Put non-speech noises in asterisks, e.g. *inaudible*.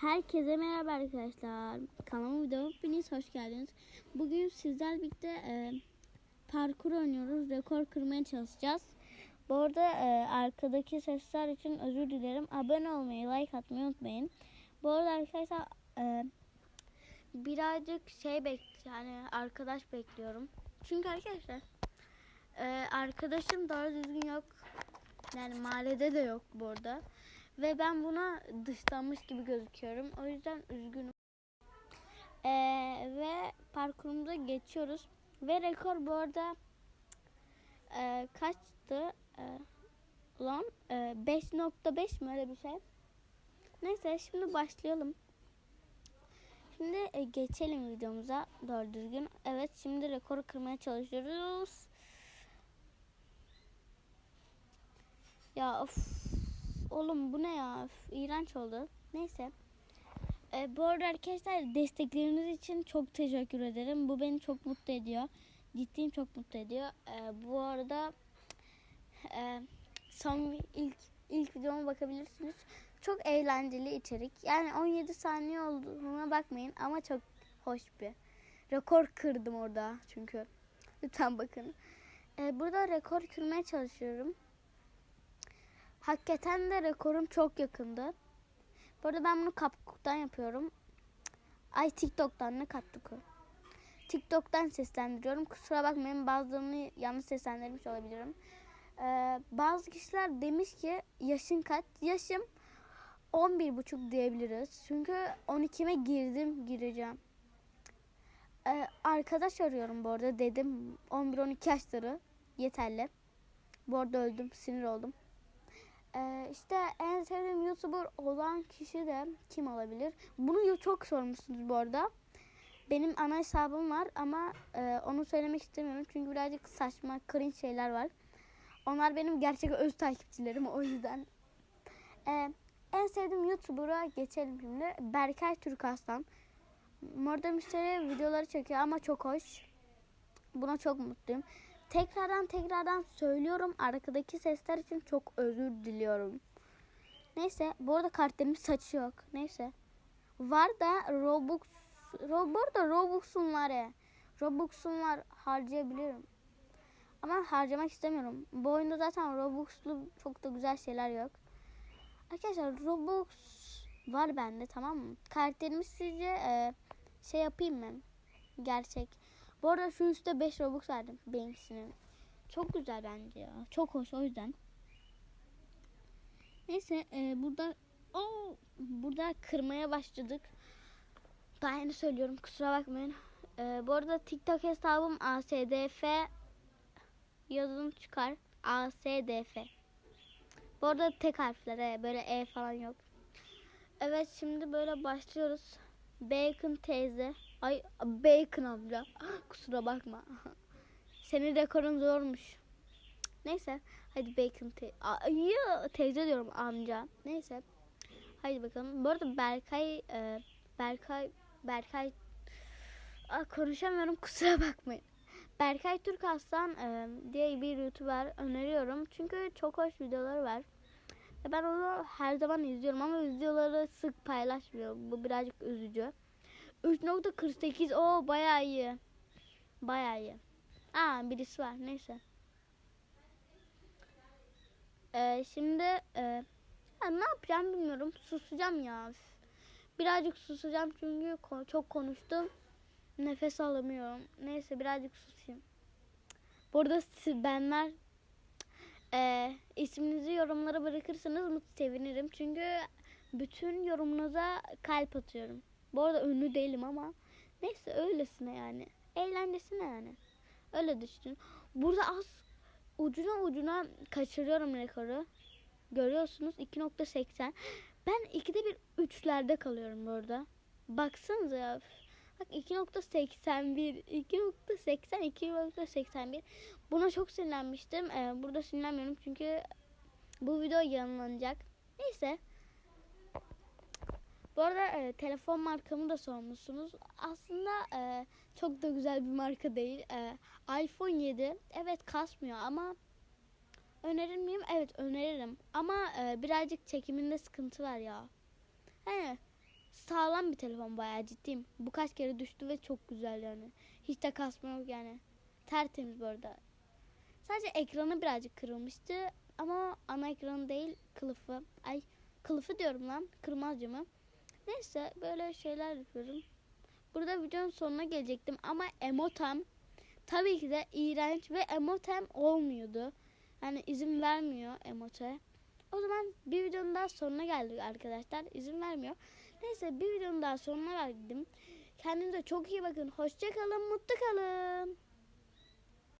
Herkese merhaba arkadaşlar. Kanalıma videoma hepiniz hoş geldiniz. Bugün sizlerle birlikte e, parkur oynuyoruz. Rekor kırmaya çalışacağız. Bu arada e, arkadaki sesler için özür dilerim. Abone olmayı, like atmayı unutmayın. Bu arada arkadaşlar e, birazcık şey bek yani arkadaş bekliyorum. Çünkü arkadaşlar e, arkadaşım doğru düzgün yok. Yani mahallede de yok bu arada. Ve ben buna dışlanmış gibi gözüküyorum. O yüzden üzgünüm. Ee, ve parkurumuza geçiyoruz. Ve rekor bu arada e, kaçtı? E, lan e, 5.5 mi öyle bir şey? Neyse şimdi başlayalım. Şimdi e, geçelim videomuza doğru düzgün. Evet şimdi rekoru kırmaya çalışıyoruz. Ya of Oğlum bu ne ya? Üf, iğrenç oldu. Neyse. Ee, bu arada arkadaşlar destekleriniz için çok teşekkür ederim. Bu beni çok mutlu ediyor. Ciddiyim çok mutlu ediyor. Ee, bu arada e, son ilk ilk videoma bakabilirsiniz. Çok eğlenceli içerik. Yani 17 saniye olduğuna bakmayın ama çok hoş bir. Rekor kırdım orada çünkü. Lütfen bakın. Ee, burada rekor kırmaya çalışıyorum. Hakikaten de rekorum çok yakındı. Bu arada ben bunu kapkuktan yapıyorum. Ay TikTok'tan ne kapkuku? TikTok'tan seslendiriyorum. Kusura bakmayın bazılarını yanlış seslendirmiş olabilirim. Ee, bazı kişiler demiş ki yaşın kaç? Yaşım 11 buçuk diyebiliriz. Çünkü 12'me girdim gireceğim. Ee, arkadaş arıyorum bu arada dedim 11-12 yaşları yeterli. Bu arada öldüm sinir oldum. Ee, işte en sevdiğim YouTuber olan kişi de kim olabilir? Bunu çok sormuşsunuz bu arada. Benim ana hesabım var ama e, onu söylemek istemiyorum çünkü birazcık saçma, cringe şeyler var. Onlar benim gerçek öz takipçilerim o yüzden. Ee, en sevdiğim YouTuber'a geçelim şimdi. Berkay Türkaslan. Morda müşteri videoları çekiyor ama çok hoş. Buna çok mutluyum. Tekrardan tekrardan söylüyorum. Arkadaki sesler için çok özür diliyorum. Neyse. Bu arada kartlarımın saçı yok. Neyse. Var da Robux. Ro, bu arada Robux'um var ya. Robux'um var. Harcayabilirim. Ama harcamak istemiyorum. Bu oyunda zaten Robux'lu çok da güzel şeyler yok. Arkadaşlar Robux var bende tamam mı? Karakterimi sizce e, şey yapayım mı? Gerçek. Bu arada şu üstte 5 Robux verdim Banks'inin. Çok güzel bence ya. Çok hoş o yüzden. Neyse e, burada o burada kırmaya başladık. Daha yeni söylüyorum kusura bakmayın. E, bu arada TikTok hesabım ASDF yazılım çıkar. ASDF. Bu arada tek harflere böyle E falan yok. Evet şimdi böyle başlıyoruz. Bacon teyze. Ay Bacon amca. Kusura bakma. Senin rekorun zormuş. Neyse. Hadi Bacon te Ay, teyze diyorum amca. Neyse. Hadi bakalım. Bu arada Berkay e, Berkay Berkay Aa, konuşamıyorum *laughs* kusura bakmayın. Berkay Türk Aslan e, diye bir YouTuber öneriyorum. Çünkü çok hoş videoları var. Ben onu her zaman izliyorum ama videoları sık paylaşmıyor. Bu birazcık üzücü. 3.48 o bayağı iyi. Bayağı iyi. Aa birisi var neyse. Ee, şimdi e, ya ne yapacağım bilmiyorum. Susacağım ya. Birazcık susacağım çünkü çok konuştum. Nefes alamıyorum. Neyse birazcık susayım. Burada benler e, isminizi yorumlara bırakırsanız mutlu sevinirim. Çünkü bütün yorumunuza kalp atıyorum. Bu arada ünlü değilim ama neyse öylesine yani. Eğlencesine yani. Öyle düşün. Burada az ucuna ucuna kaçırıyorum rekoru. Görüyorsunuz 2.80. Ben ikide bir üçlerde kalıyorum burada. Baksanıza ya. Bak 2.81 2.80 2.81 Buna çok sinirlenmiştim. Ee, burada sinirlenmiyorum çünkü bu video yayınlanacak. Neyse. Bu arada e, telefon markamı da sormuşsunuz. Aslında e, çok da güzel bir marka değil. E, iPhone 7 evet kasmıyor ama önerir miyim? Evet öneririm. Ama e, birazcık çekiminde sıkıntı var ya. He, sağlam bir telefon bayağı ciddiyim. Bu kaç kere düştü ve çok güzel yani. Hiç de kasma yok yani. Tertemiz bu arada. Sadece ekranı birazcık kırılmıştı. Ama ana ekranı değil kılıfı. Ay kılıfı diyorum lan. Kırmaz camı. Neyse böyle şeyler yapıyorum. Burada videonun sonuna gelecektim ama emotem tabii ki de iğrenç ve emotem olmuyordu. Yani izin vermiyor emote. O zaman bir videonun daha sonuna geldik arkadaşlar. İzin vermiyor. Neyse bir videonun daha sonuna geldim. Kendinize çok iyi bakın. Hoşça kalın, mutlu kalın.